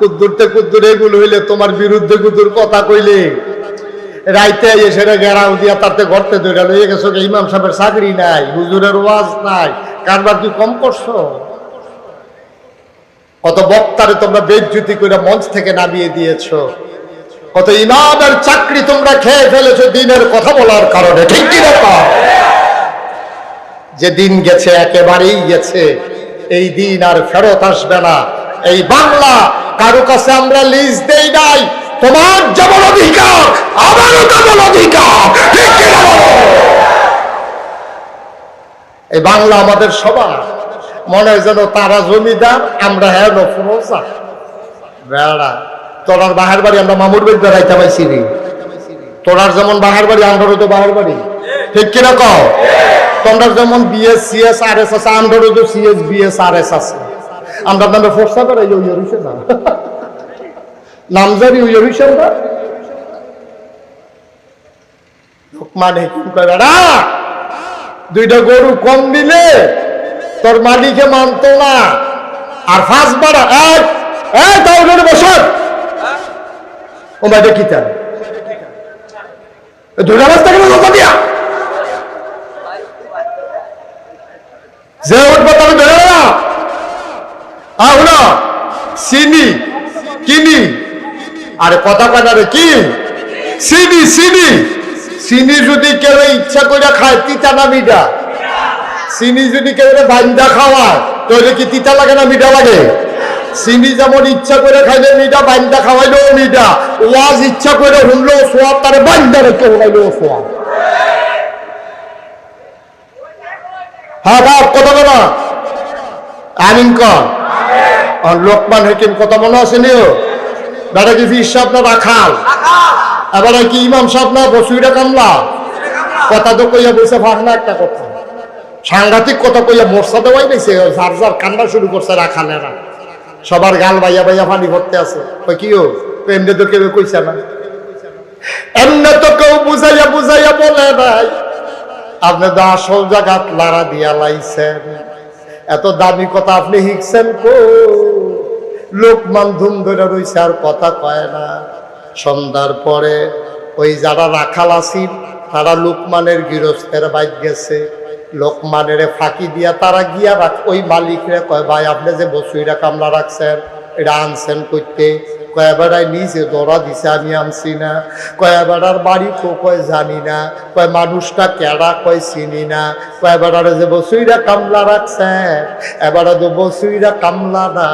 কুদ্দুরতে কুদ্দুর, এগুলো হইলে তোমার বিরুদ্ধে কুদ্দুর কথা কইলে। রাইতে এসে গেরাও দিয়া তাতে ঘরতে ধরে লইয়ে গেছো ইমাম সাহেবের চাকরি নাই, হুজুরের ওয়াজ নাই, কারবার কি কম করছ? কত বক্তারে তোমরা বেজ্জুতি করে মঞ্চ থেকে নামিয়ে দিয়েছ। কত ইমামের চাকরি তোমরা খেয়ে ফেলেছো দিনের কথা বলার কারণে, ঠিক কি যে দিন গেছে, একেবারেই গেছে, এই দিন আর ফেরত আসবে না। এই বাংলা কারও কাছে আমরা লিজ দেই নাই। তোমার যেমন অধিকার, আমারও তেমন অধিকার? এই বাংলা আমাদের সবার। মনে হয় যেন তারা জমিদার, আমরা হ্যাঁ বেড়া, তোরার বাহার বাড়ি আমরা মামুর বাড়ি বেড়াইতে পাইছি রে। তোরার যেমন বাহার বাড়ি আমরারও তো বাহার বাড়ি। ঠিক কও? তোমরা যেমন বিএস সিএস আর এস আছে আমরারও তো সিএস বিএস আর এস আছে। আমরা নামে ফোর্সা করে ইয়ে ইয়ে হইছে না নামজারি ইয়ে হইছে আমরা লোকমান হেকিম কয় বেড়া দুইটা গরু কম দিলে তোর মালিকে মানতো না। আর ফার্স্ট বাড়া এক এই তাও ধরে বসত ও মাইটা কি তার ধরে রাস্তা কেন কথা দিয়া? যে উঠবো তবে না আহুনা চিনি কিনি আরে কথা কাটারে কি? চিনি চিনি চিনি যদি কেউ ইচ্ছা করে খায়, তিতা না মিঠা? চিনি যদি কেউ বান্দা খাওয়ায়, তাহলে কি তিতা লাগে না মিঠা লাগে? চিনি যেমন ইচ্ছা করে খাইলে মিঠা, বান্দা খাওয়াইলেও মিঠা। ওয়াজ ইচ্ছা করে শুনলো সোয়াব, তার বান্দা রেখে উড়াইলেও সোয়াব। হ্যাঁ বাপ, কথা বলা আমিন কর। আর লোকমান হেকিম কথা মনে আছে নিও? বেটা কি ফির সাহেব না রাখাল? এবার কি ইমাম সাহেব না বসুইরা কামলা? কথা তো কইয়া বসে ফাঁক না একটা কথা। সাংঘাতিক কথা কইয়া মর্ষা দেওয়াই গেছে যার যার কান্না শুরু করছে রাখালেরা। সবার গাল বাইয়া বাইয়া পানি ভরতে আছে। কই কি ও? এমনি তো কেউ কইছে না? এমনি তো কেউ বুঝাইয়া বুঝাইয়া বলে নাই। আপনি তো আসল জায়গাত লারা দিয়া লাইছেন। এত দামি কথা আপনি শিখছেন কো লোকমান ধুম ধরে রয়েছে আর কথা কয় না। সন্ধ্যার পরে ওই যারা রাখাল আসিল, তারা লোকমানের গৃহস্থের বাইক গেছে। লোকমানের ফাঁকি দিয়া তারা গিয়া রাখ ওই মালিকরা কয়, ভাই, আপনি যে বসুইরা কামলা রাখছেন, এটা আনছেন করতে কয় বেড়ায় নিজে দরা দিছে, আমি আনছি না। আর বাড়ি কো কয় জানি না। কয় মানুষটা কেডা, কয় চিনি না। কয় বেড়ারে যে বসুইরা কামলা রাখছে, এবারে তো বসুইরা কামলা না